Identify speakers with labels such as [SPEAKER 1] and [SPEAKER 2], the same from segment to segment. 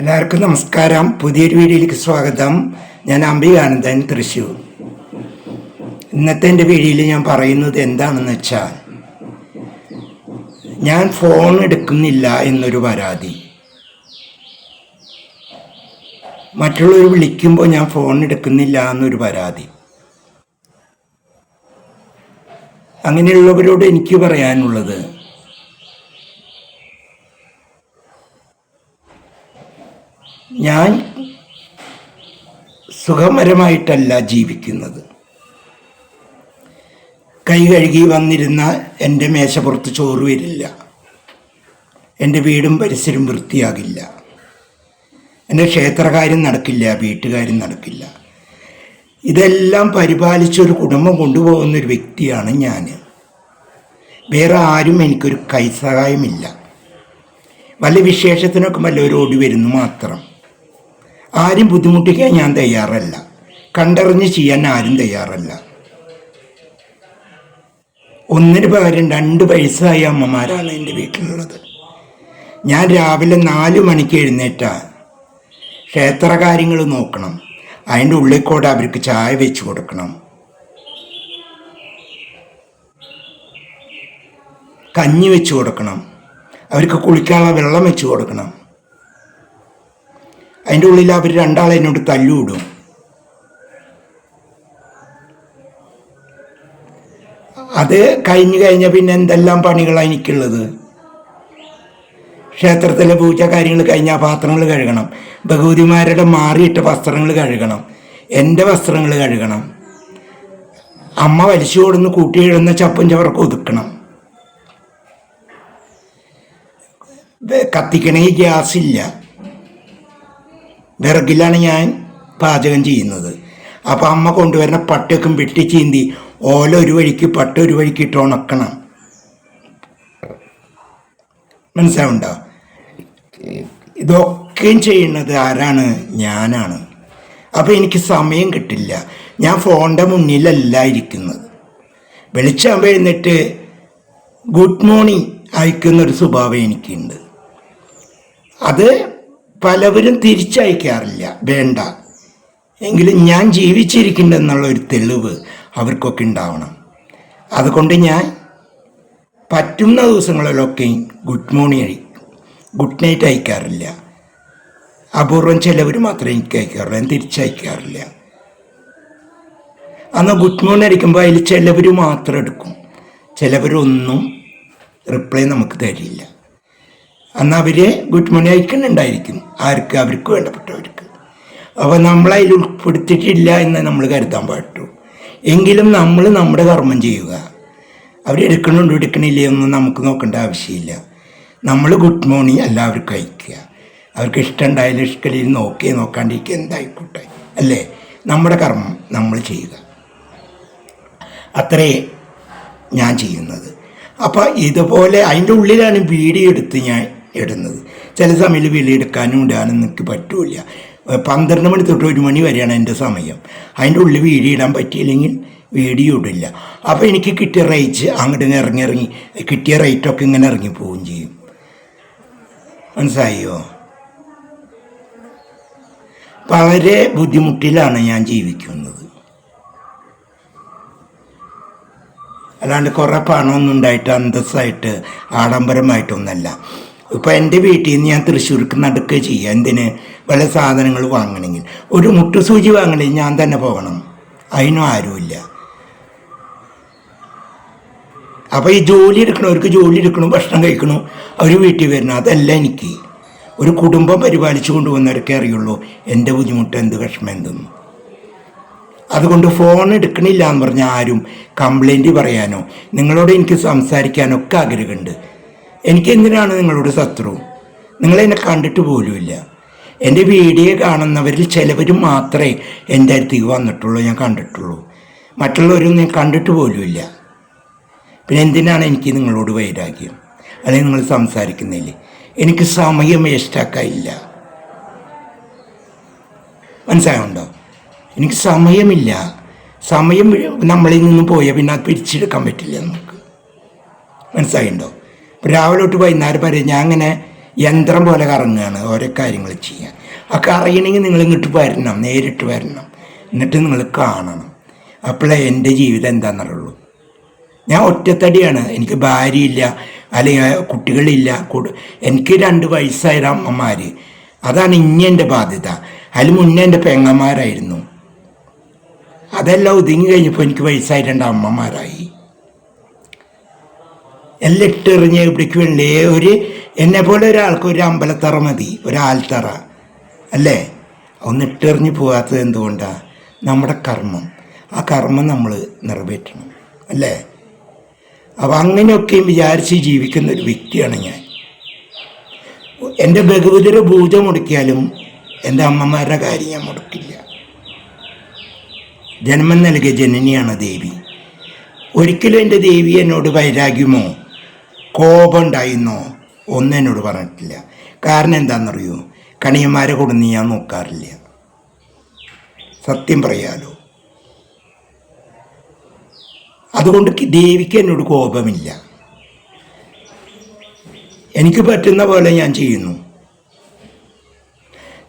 [SPEAKER 1] എല്ലാവർക്കും നമസ്കാരം. പുതിയൊരു വീഡിയോയിലേക്ക് സ്വാഗതം. ഞാൻ അംബികാനന്ദൻ തൃശ്ശൂർ. ഇന്നത്തെ എന്റെ വീഡിയോയിൽ ഞാൻ പറയുന്നത് എന്താണെന്ന് വെച്ചാൽ ഞാൻ ഫോൺ എടുക്കുന്നില്ല എന്നൊരു പരാതി. മറ്റുള്ളവർ വിളിക്കുമ്പോൾ ഞാൻ ഫോൺ എടുക്കുന്നില്ല എന്നൊരു പരാതി. അങ്ങനെയുള്ളവരോട് എനിക്ക് പറയാനുള്ളത് ഞാൻ സുഖമരമായിട്ടല്ല ജീവിക്കുന്നത്. കൈ കഴുകി വന്നിരുന്ന എന്റെ മേശപ്പുറത്ത് ചോറ് വരില്ല. എന്റെ വീടും പരിസരവും വൃത്തിയാകില്ല. എന്റെ ക്ഷേത്രകാര്യം നടക്കില്ല വീട്ടുകാര്യം നടക്കില്ല. ഇതെല്ലാം പരിപാലിച്ചൊരു കുടുംബം കൊണ്ടുപോകുന്ന ഒരു വ്യക്തിയാണ് ഞാൻ. വേറെ ആരും എനിക്കൊരു കൈസഹായമില്ല. വല്ല വിശേഷത്തിനൊക്കെ വല്ല ഒരു ഓടി വരുന്നു മാത്രം. ആരും ബുദ്ധിമുട്ടിക്കാൻ ഞാൻ തയ്യാറല്ല. കണ്ടറിഞ്ഞ് ചെയ്യാൻ ആരും തയ്യാറല്ല. ഒന്നിന് പകരം രണ്ട് വയസ്സായ അമ്മമാരാണ് എന്റെ വീട്ടിലുള്ളത്. ഞാൻ രാവിലെ നാല് മണിക്ക് എഴുന്നേറ്റാ. ക്ഷേത്ര കാര്യങ്ങൾ നോക്കണം. അതിന്റെ ഉള്ളിൽ കൂടെ അവർക്ക് ചായ വെച്ച് കൊടുക്കണം. കഞ്ഞി വെച്ച് കൊടുക്കണം. അവർക്ക് കുളിക്കാനുള്ള വെള്ളം വെച്ച് കൊടുക്കണം. അതിന്റെ ഉള്ളിൽ അവർ രണ്ടാളെ എന്നോട് തല്ലുവിടും. അത് കഴിഞ്ഞു കഴിഞ്ഞ പിന്നെ എന്തെല്ലാം പണികളാണ് എനിക്കുള്ളത്? ക്ഷേത്രത്തിലെ പൂജ കാര്യങ്ങൾ കഴിഞ്ഞാൽ പാത്രങ്ങൾ കഴുകണം. ഭഗവതിമാരുടെ മാറിയിട്ട വസ്ത്രങ്ങൾ കഴുകണം. എന്റെ വസ്ത്രങ്ങൾ കഴുകണം. അമ്മ വലിച്ചു കൊടുന്ന് കൂട്ടി എഴുന്ന ചപ്പും ചവർക്ക് ഒതുക്കണം. കത്തിക്കണമെങ്കിൽ ഗ്യാസ് ഇല്ല വിറകിലാണ് ഞാൻ പാചകം ചെയ്യുന്നത്. അപ്പോൾ അമ്മ കൊണ്ടുവരുന്ന പട്ടയൊക്കെ വെട്ടി ചീന്തി ഓല ഒരു വഴിക്ക് പട്ട ഒരു വഴിക്ക് ഇട്ട് ഉണക്കണം. മനസ്സിലാവുണ്ടോ? ഇതൊക്കെയും ചെയ്യുന്നത് ആരാണ്? ഞാനാണ്. അപ്പോൾ എനിക്ക് സമയം കിട്ടില്ല. ഞാൻ ഫോണിന്റെ മുന്നിലല്ല ഇരിക്കുന്നത്. വെളിച്ചാകുമ്പോൾ എഴുന്നിട്ട് ഗുഡ് മോർണിംഗ് അയക്കുന്നൊരു സ്വഭാവം എനിക്കുണ്ട്. അത് പലവരും തിരിച്ചയക്കാറില്ല. വേണ്ട. എങ്കിലും ഞാൻ ജീവിച്ചിരിക്കുന്നുണ്ടെന്നുള്ള ഒരു തെളിവ് അവർക്കൊക്കെ ഉണ്ടാവണം. അതുകൊണ്ട് ഞാൻ പറ്റുന്ന ദിവസങ്ങളിലൊക്കെ ഗുഡ് മോർണിംഗ് അയക്കും ഗുഡ് നൈറ്റ് അയക്കാറില്ല. അപൂർവം ചിലവർ മാത്രമേ എനിക്ക് അയക്കാറുള്ളൂ. ഞാൻ തിരിച്ചയക്കാറില്ല. അന്ന് ഗുഡ് മോർണിംഗ് അടിക്കുമ്പോൾ അതിൽ ചിലവർ മാത്രം എടുക്കും. ചിലവരൊന്നും റിപ്ലൈ നമുക്ക് തരില്ല. അന്ന് അവരെ മോർണിംഗ് അയക്കുന്നുണ്ടായിരിക്കും. ആർക്ക്? അവർക്ക് വേണ്ടപ്പെട്ടവർക്ക്. അപ്പോൾ നമ്മളതിൽ ഉൾപ്പെടുത്തിയിട്ടില്ല എന്ന് നമ്മൾ കരുതാൻ പാട്ടു എങ്കിലും നമ്മൾ നമ്മുടെ കർമ്മം ചെയ്യുക. അവരെടുക്കണുണ്ടോ എടുക്കണില്ലേ ഒന്നും നമുക്ക് നോക്കേണ്ട ആവശ്യമില്ല. നമ്മൾ ഗുഡ് മോർണിംഗ് എല്ലാവർക്കും അയക്കുക. അവർക്ക് ഇഷ്ടമുണ്ടായാലും ഇഷ്ടമില്ല നോക്കിയേ നോക്കാണ്ടിരിക്കുക. എന്തായിക്കോട്ടെ. അല്ലേ? നമ്മുടെ കർമ്മം നമ്മൾ ചെയ്യുക. അത്രേ ഞാൻ ചെയ്യുന്നത്. അപ്പോൾ ഇതുപോലെ അതിന്റെ ഉള്ളിലാണ് വീഡിയോ എടുത്ത് ഞാൻ ഇടുന്നത്. ചില സമയത്ത് വീഡിയോ എടുക്കാനും ഇടാനും എനിക്ക് പറ്റില്ല. പന്ത്രണ്ട് മണി തൊട്ട് ഒരു മണി വരെയാണ് എന്റെ സമയം. അതിന്റെ ഉള്ളിൽ വീടിയിടാൻ പറ്റിയില്ലെങ്കിൽ വീഡിയോ ഇടില്ല. അപ്പോൾ എനിക്ക് കിട്ടിയ റേറ്റ് അങ്ങോട്ട് ഇറങ്ങി ഇറങ്ങി കിട്ടിയ റേറ്റൊക്കെ ഇങ്ങനെ ഇറങ്ങി പോവുകയും ചെയ്യും. മനസ്സായോ വളരെ ബുദ്ധിമുട്ടിലാണ് ഞാൻ ജീവിക്കുന്നത്. അല്ലാണ്ട് കുറേ പണമൊന്നും ഉണ്ടായിട്ട് അന്തസ്സായിട്ട് ആഡംബരമായിട്ടൊന്നല്ല ഇപ്പം എന്റെ വീട്ടിൽ നിന്ന് ഞാൻ തൃശ്ശൂർക്ക് നടക്കുക ചെയ്യുക എന്തിന്? വല്ല സാധനങ്ങൾ വാങ്ങണമെങ്കിൽ. ഒരു മുട്ടുസൂചി വാങ്ങണമെങ്കിൽ ഞാൻ തന്നെ പോകണം. അതിനും ആരുമില്ല. അപ്പോൾ ഈ ജോലി എടുക്കണവർക്ക് ജോലി എടുക്കണം ഭക്ഷണം കഴിക്കണം അവർ വീട്ടിൽ വരണം. അതല്ല എനിക്ക്. ഒരു കുടുംബം പരിപാലിച്ചു കൊണ്ടുപോകുന്നവരൊക്കെ അറിയുള്ളൂ എന്റെ ബുദ്ധിമുട്ട് എന്ത് വിഷമം എന്തെന്ന്. അതുകൊണ്ട് ഫോൺ എടുക്കണില്ല എന്ന് പറഞ്ഞാൽ ആരും കംപ്ലൈന്റ് പറയാനോ നിങ്ങളോട് എനിക്ക് സംസാരിക്കാനോ ഒക്കെ ആഗ്രഹമുണ്ട്. എനിക്ക് എന്തിനാണ് നിങ്ങളോട് ശത്രു? നിങ്ങൾ എന്നെ കണ്ടിട്ട് പോലുമില്ല. എന്റെ വീഡിയോ കാണുന്നവരിൽ ചിലവർ മാത്രമേ എന്റെ അടുത്തേക്ക് വന്നിട്ടുള്ളൂ ഞാൻ കണ്ടിട്ടുള്ളൂ. മറ്റുള്ളവരും ഞാൻ കണ്ടിട്ട് പോലുമില്ല. പിന്നെ എന്തിനാണ് എനിക്ക് നിങ്ങളോട് വൈരാഗ്യം? അല്ലെങ്കിൽ നിങ്ങൾ സംസാരിക്കുന്നില്ലേ? എനിക്ക് സമയം വേസ്റ്റാക്കാനില്ല. മനസ്സിലാവുണ്ടോ എനിക്ക് സമയമില്ല. സമയം നമ്മളിൽ നിന്ന് പോയാൽ പിന്നെ അത് പിരിച്ചെടുക്കാൻ പറ്റില്ല നമുക്ക്. മനസ്സിലായിണ്ടോ? രാവിലെ തൊട്ട് വൈകുന്നേരം വരെ ഞാൻ അങ്ങനെ യന്ത്രം പോലെ കറങ്ങുകയാണ് ഓരോ കാര്യങ്ങൾ ചെയ്യാൻ. ഒക്കെ അറിയണമെങ്കിൽ നിങ്ങൾ ഇങ്ങോട്ട് വരണം നേരിട്ട് വരണം. എന്നിട്ട് നിങ്ങൾ കാണണം. അപ്പോഴേ എന്റെ ജീവിതം എന്താണെന്നുള്ളൂ ഞാൻ ഒറ്റത്തടിയാണ്. എനിക്ക് ഭാര്യയില്ല അല്ലെങ്കിൽ കുട്ടികളില്ല. കൂടു എനിക്ക് രണ്ട് വയസ്സായ അമ്മമാർ അതാണ് ഇനി എന്റെ ബാധ്യത. അതിൽ മുന്നേ എന്റെ പെങ്ങന്മാരായിരുന്നു. അതെല്ലാം ഒതുങ്ങി കഴിഞ്ഞപ്പോൾ എനിക്ക് വയസ്സായ രണ്ട് അമ്മമാരായി. എല്ലാം ഇട്ടെറിഞ്ഞ് വേണ്ടേ ഒരു എന്നെ പോലെ ഒരാൾക്ക് ഒരു അമ്പലത്തറ മതി ഒരു അല്ലേ? ഒന്ന് ഇട്ടെറിഞ്ഞ് പോകാത്തത് എന്തുകൊണ്ടാണ് നമ്മുടെ കർമ്മം. ആ കർമ്മം നമ്മൾ നിറവേറ്റണം അല്ലേ? അപ്പം അങ്ങനെയൊക്കെയും വിചാരിച്ച് ജീവിക്കുന്ന ഒരു വ്യക്തിയാണ് ഞാൻ. എന്റെ ഭഗവതിയുടെ പൂജ മുടക്കിയാലും എന്റെ അമ്മമാരുടെ കാര്യം ഞാൻ മുടക്കില്ല. ജന്മം നൽകിയ ജനനിയാണ് ദേവി. ഒരിക്കലും എന്റെ ദേവി എന്നോട് വൈരാഗ്യമോ കോപം ഉണ്ടായിരുന്നോ ഒന്നും എന്നോട് പറഞ്ഞിട്ടില്ല. കാരണം എന്താണെന്നറിയോ? കണിയന്മാരെ കൊടുന്ന് ഞാൻ നോക്കാറില്ല. സത്യം പറയാലോ. അതുകൊണ്ട് ദേവിക്ക് എന്നോട് കോപമില്ല. എനിക്ക് പറ്റുന്ന പോലെ ഞാൻ ചെയ്യുന്നു.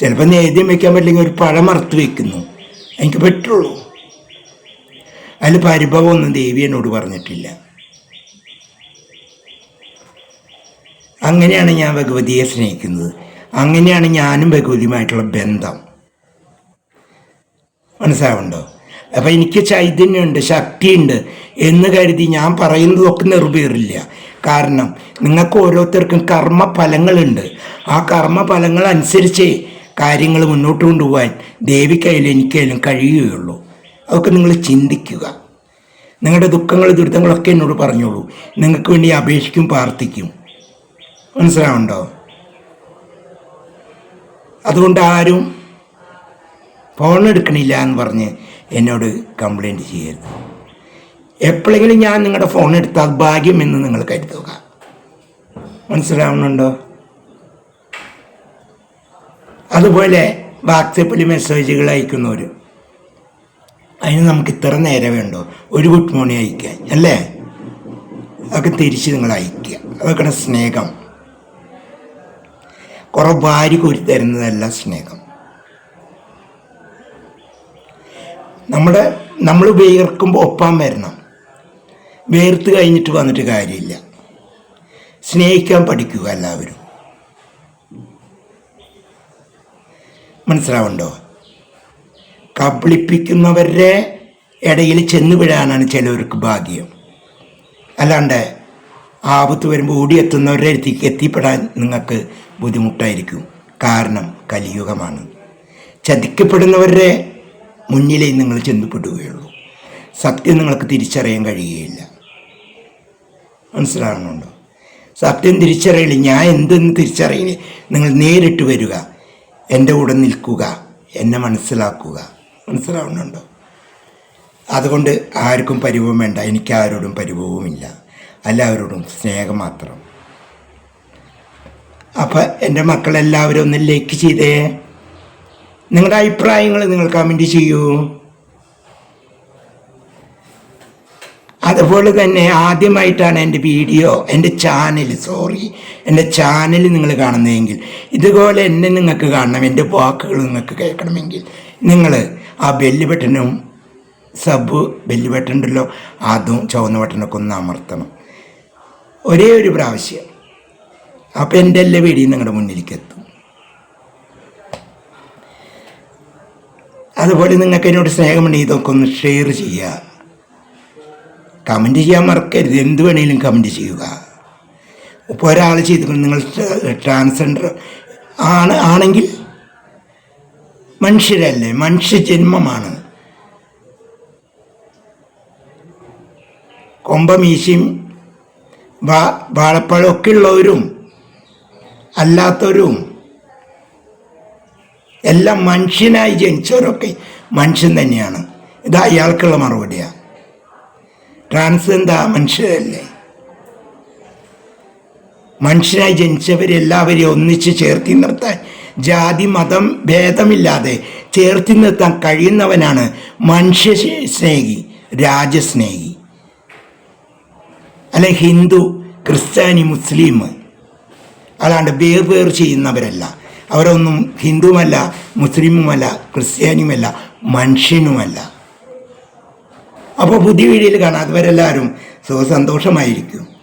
[SPEAKER 1] ചിലപ്പോൾ നേദ്യം വെക്കാൻ പറ്റില്ലെങ്കിൽ ഒരു പഴം അറുത്ത് വെക്കുന്നു. എനിക്ക് പറ്റുള്ളൂ. അതിൽ പരിഭവമൊന്നും ദേവി എന്നോട് പറഞ്ഞിട്ടില്ല. അങ്ങനെയാണ് ഞാൻ ഭഗവതിയെ സ്നേഹിക്കുന്നത്. അങ്ങനെയാണ് ഞാനും ഭഗവതിയുമായിട്ടുള്ള ബന്ധം. മനസ്സിലാവുണ്ടോ അപ്പം എനിക്ക് ചൈതന്യമുണ്ട് ശക്തിയുണ്ട് എന്ന് കരുതി ഞാൻ പറയുന്നതൊക്കെ നിറവേറില്ല കാരണം നിങ്ങൾക്ക് ഓരോരുത്തർക്കും കർമ്മഫലങ്ങളുണ്ട്. ആ കർമ്മഫലങ്ങൾ അനുസരിച്ചേ കാര്യങ്ങൾ മുന്നോട്ട് കൊണ്ടുപോകാൻ ദേവിക്കായാലും എനിക്കായാലും കഴിയുകയുള്ളൂ. അതൊക്കെ നിങ്ങൾ ചിന്തിക്കുക. നിങ്ങളുടെ ദുഃഖങ്ങൾ ദുരിതങ്ങളൊക്കെ എന്നോട് പറഞ്ഞോളൂ. നിങ്ങൾക്ക് വേണ്ടി അപേക്ഷിക്കും പ്രാർത്ഥിക്കും. മനസ്സിലാവുണ്ടോ? അതുകൊണ്ട് ആരും ഫോൺ എടുക്കണില്ല എന്ന് പറഞ്ഞ് എന്നോട് കംപ്ലൈന്റ് ചെയ്യരുത്. എപ്പോഴെങ്കിലും ഞാൻ നിങ്ങളുടെ ഫോൺ എടുത്താൽ ഭാഗ്യം എന്ന് നിങ്ങൾ കരുതുക. മനസ്സിലാവുന്നുണ്ടോ? അതുപോലെ വാട്സപ്പിൽ മെസ്സേജുകൾ അയക്കുന്നവർ അതിന് നമുക്ക് ഇത്ര നേരം വേണ്ടോ? ഒരു ഗുഡ് മോർണിംഗ് അയക്കാൻ അല്ലേ? അതൊക്കെ തിരിച്ച് നിങ്ങൾ അയക്കുക അതൊക്കെ സ്നേഹം. കുറേ ഭാര്യ കോരി തരുന്നതല്ല സ്നേഹം. നമ്മുടെ നമ്മൾ വേർക്കുമ്പോൾ ഒപ്പാൻ വരണം. വേർത്ത് കഴിഞ്ഞിട്ട് വന്നിട്ട് കാര്യമില്ല. സ്നേഹിക്കാൻ പഠിക്കുക എല്ലാവരും. മനസ്സിലാവുണ്ടോ? കബളിപ്പിക്കുന്നവരുടെ ഇടയിൽ ചെന്ന് വിടാനാണ് ചിലവർക്ക് ഭാഗ്യം. അല്ലാണ്ട് ആപത്ത് വരുമ്പോൾ ഓടിയെത്തുന്നവരുടെ അടുത്തേക്ക് എത്തിപ്പെടാൻ നിങ്ങൾക്ക് ബുദ്ധിമുട്ടായിരിക്കും. കാരണം കലിയുഗമാണ്. ചതിക്കപ്പെടുന്നവരുടെ മുന്നിലേ നിങ്ങൾ ചെന്നപ്പെടുകയുള്ളൂ സത്യം നിങ്ങൾക്ക് തിരിച്ചറിയാൻ കഴിയുകയില്ല. മനസ്സിലാകുന്നുണ്ടോ? സത്യം തിരിച്ചറിയില്ല. ഞാൻ എന്തെന്ന് തിരിച്ചറിയില്ല. നിങ്ങൾ നേരിട്ട് വരിക. എന്റെ കൂടെ നിൽക്കുക. എന്നെ മനസ്സിലാക്കുക. മനസ്സിലാവുന്നുണ്ടോ അതുകൊണ്ട് ആർക്കും പരിഭവം വേണ്ട. എനിക്ക് ആരോടും പരിഭവവുമില്ല. എല്ലാവരോടും സ്നേഹം മാത്രം. അപ്പം എന്റെ മക്കളെല്ലാവരും ഒന്ന് ലൈക്ക് ചെയ്തേ. നിങ്ങളുടെ അഭിപ്രായങ്ങൾ നിങ്ങൾ കമന്റ് ചെയ്യൂ. അതുപോലെ തന്നെ ആദ്യമായിട്ടാണ് എന്റെ വീഡിയോ എന്റെ ചാനൽ സോറി എന്റെ ചാനൽ നിങ്ങൾ കാണുന്നതെങ്കിൽ ഇതുപോലെ എന്നെ നിങ്ങൾക്ക് കാണണം എന്റെ വാക്കുകൾ നിങ്ങൾക്ക് കേൾക്കണമെങ്കിൽ നിങ്ങൾ ആ ബെല്ല് ബട്ടനും സബ് ബെല്ല് ബട്ടൺ ഉണ്ടല്ലോ അതും ചുവന്ന ബട്ടനൊക്കെ ഒന്ന് അമർത്തണം. ഒരേ ഒരു പ്രാവശ്യം. അപ്പം എന്റെ എല്ലാ വീടിയും നിങ്ങളുടെ മുന്നിലേക്ക് എത്തും അതുപോലെ നിങ്ങൾക്ക് എന്നോട് സ്നേഹമുണ്ടെങ്കിൽ ഇതൊക്കെ ഒന്ന് ഷെയർ ചെയ്യുക. കമന്റ് ചെയ്യാൻ മറക്കരുത്. എന്ത് വേണേലും കമന്റ് ചെയ്യുക. ഇപ്പോൾ ഒരാൾ ചെയ്തിട്ട് നിങ്ങൾ ട്രാൻസ്ജെൻഡർ ആണ് ആണെങ്കിൽ മനുഷ്യരല്ലേ? മനുഷ്യജന്മമാണ് കൊമ്പമീശയും വാ വാഴപ്പഴമൊക്കെ ഉള്ളവരും അല്ലാത്തവരും എല്ലാം മനുഷ്യനായി ജനിച്ചവരൊക്കെ മനുഷ്യൻ തന്നെയാണ്. ഇത് അയാൾക്കുള്ള മറുപടിയാണ് ട്രാൻസ് എന്താ മനുഷ്യരല്ലേ. മനുഷ്യനായി ജനിച്ചവരെല്ലാവരെയും ഒന്നിച്ച് ചേർത്തി നിർത്താൻ ജാതി മതം ഭേദമില്ലാതെ ചേർത്തി നിർത്താൻ കഴിയുന്നവനാണ് മനുഷ്യ സ്നേഹി രാജസ്നേഹി. അല്ലെ ഹിന്ദു ക്രിസ്ത്യാനി മുസ്ലിം. അല്ലാണ്ട് വേർ വേർ ചെയ്യുന്നവരല്ല. അവരൊന്നും ഹിന്ദുവുമല്ല മുസ്ലിമുമല്ല ക്രിസ്ത്യാനിയുമല്ല മനുഷ്യനുമല്ല. അപ്പോൾ പുതിയ വീഡിയോയിൽ കാണാത്തവരെല്ലാവരും സുഖസന്തോഷമായിരിക്കും